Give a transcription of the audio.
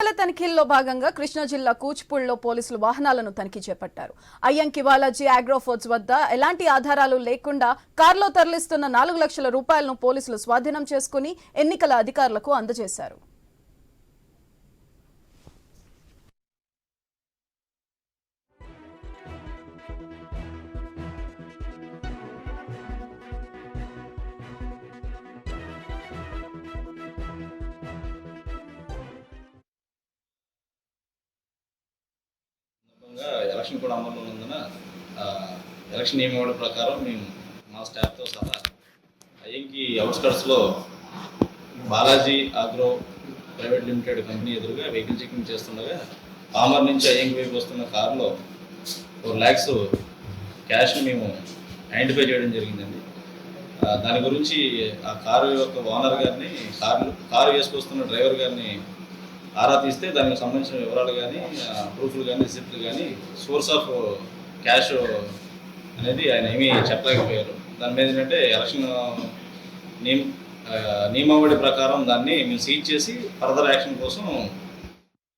ఎన్నికల తనిఖీల్లో భాగంగా కృష్ణా జిల్లా కూచిపూడిలో పోలీసులు వాహనాలను తనిఖీ చేపట్టారు. అయ్యంకి బాలాజీ అగ్రోఫోర్ట్స్ వద్ద ఎలాంటి ఆధారాలు లేకుండా కారులో తరలిస్తున్న నాలుగు లక్షల రూపాయలను పోలీసులు స్వాధీనం చేసుకుని ఎన్నికల అధికారులకు అందజేశారు. భాగంగా ఎలక్షన్ కూడా అమల్లో ఉన్నందున ఎలక్షన్ నియమావళి ప్రకారం మేము మా స్టాఫ్తో సహా Ayyanki అవుట్స్కట్స్లో Balaji agro private limited company ఎదురుగా వెహికల్ చెకింగ్ చేస్తుండగా పామర్ నుంచి అయ్యంకి వైపు వస్తున్న కారులో ఫోర్ ల్యాక్స్ క్యాష్ని మేము ఐడెంటిఫై చేయడం జరిగిందండి. దాని గురించి ఆ కారు యొక్క ఓనర్ గారిని కారు కారు వేసుకొస్తున్న డ్రైవర్ గారిని ఆరా తీస్తే దానికి సంబంధించిన వివరాలు కానీ ప్రూఫ్లు కానీ రిసిప్ట్లు కానీ సోర్స్ ఆఫ్ క్యాష్ అనేది ఆయన ఏమీ చెప్పలేకపోయారు. దాని మీద ఏంటంటే ఎలక్షన్ నియమ నియమావళి ప్రకారం దాన్ని మేము సీజ్ చేసి ఫర్దర్ యాక్షన్ కోసం